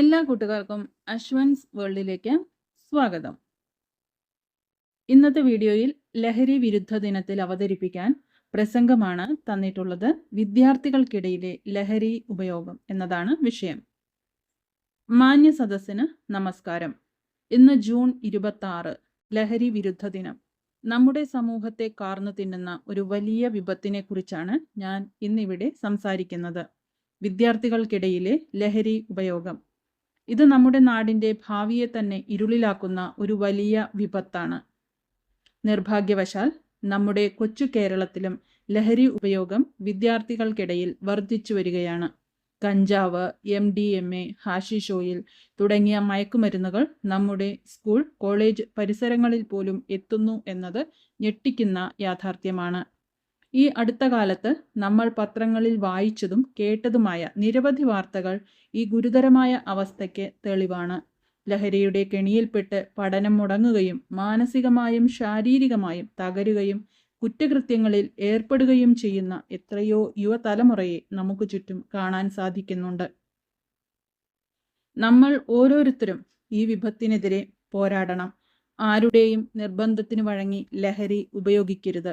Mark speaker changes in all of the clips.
Speaker 1: എല്ലാ കൂട്ടുകാർക്കും അശ്വൻസ് വേൾഡിലേക്ക് സ്വാഗതം. ഇന്നത്തെ വീഡിയോയിൽ ലഹരി വിരുദ്ധ ദിനത്തിൽ അവതരിപ്പിക്കാൻ പ്രസംഗമാണ് തന്നിട്ടുള്ളത്. വിദ്യാർത്ഥികൾക്കിടയിലെ ലഹരി ഉപയോഗം എന്നതാണ് വിഷയം. മാന്യ സദസ്സിന് നമസ്കാരം. ഇന്ന് ജൂൺ ഇരുപത്തി ആറ് ലഹരി വിരുദ്ധ ദിനം. നമ്മുടെ സമൂഹത്തെ കാർന്നു തിന്നുന്ന ഒരു വലിയ വിപത്തിനെ കുറിച്ചാണ് ഞാൻ ഇന്നിവിടെ സംസാരിക്കുന്നത്. വിദ്യാർത്ഥികൾക്കിടയിലെ ലഹരി ഉപയോഗം. ഇത് നമ്മുടെ നാടിന്റെ ഭാവിയെ തന്നെ ഇരുളിലാക്കുന്ന ഒരു വലിയ വിപത്താണ്. നിർഭാഗ്യവശാൽ നമ്മുടെ കൊച്ചു കേരളത്തിലും ലഹരി ഉപയോഗം വിദ്യാർത്ഥികൾക്കിടയിൽ വർദ്ധിച്ചു വരികയാണ്. കഞ്ചാവ് M D M A hashish oil തുടങ്ങിയ മയക്കുമരുന്നുകൾ നമ്മുടെ സ്കൂൾ കോളേജ് പരിസരങ്ങളിൽ പോലും എത്തുന്നു എന്നത് ഞെട്ടിക്കുന്ന യാഥാർത്ഥ്യമാണ്. ഈ അടുത്ത കാലത്ത് നമ്മൾ പത്രങ്ങളിൽ വായിച്ചതും കേട്ടതുമായ നിരവധി വാർത്തകൾ ഈ ഗുരുതരമായ അവസ്ഥയ്ക്ക് തെളിവാണ്. ലഹരിയുടെ കെണിയിൽപ്പെട്ട് പഠനം മുടങ്ങുകയും മാനസികമായും ശാരീരികമായും തകരുകയും കുറ്റകൃത്യങ്ങളിൽ ഏർപ്പെടുകയും ചെയ്യുന്ന എത്രയോ യുവതലമുറയെ നമുക്ക് ചുറ്റും കാണാൻ സാധിക്കുന്നുണ്ട്. നമ്മൾ ഓരോരുത്തരും ഈ വിപത്തിനെതിരെ പോരാടണം. ആരുടെയും നിർബന്ധത്തിന് വഴങ്ങി ലഹരി ഉപയോഗിക്കരുത്.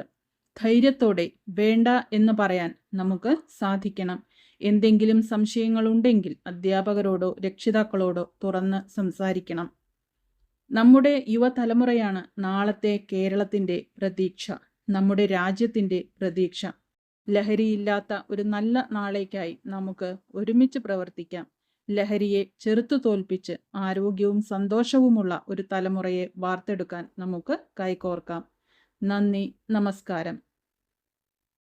Speaker 1: ധൈര്യത്തോടെ വേണ്ട എന്ന് പറയാൻ നമുക്ക് സാധിക്കണം. എന്തെങ്കിലും സംശയങ്ങളുണ്ടെങ്കിൽ അധ്യാപകരോടോ രക്ഷിതാക്കളോടോ തുറന്ന് സംസാരിക്കണം. നമ്മുടെ യുവതലമുറയാണ് നാളത്തെ കേരളത്തിന്റെ പ്രതീക്ഷ നമ്മുടെ രാജ്യത്തിന്റെ പ്രതീക്ഷ. ലഹരിയില്ലാത്ത ഒരു നല്ല നാളേക്കായി നമുക്ക് ഒരുമിച്ച് പ്രവർത്തിക്കാം. ലഹരിയെ ചെറുത്തു തോൽപ്പിച്ച് ആരോഗ്യവും സന്തോഷവുമുള്ള ഒരു തലമുറയെ വാർത്തെടുക്കാൻ നമുക്ക് കൈകോർക്കാം. നന്ദി നമസ്കാരം.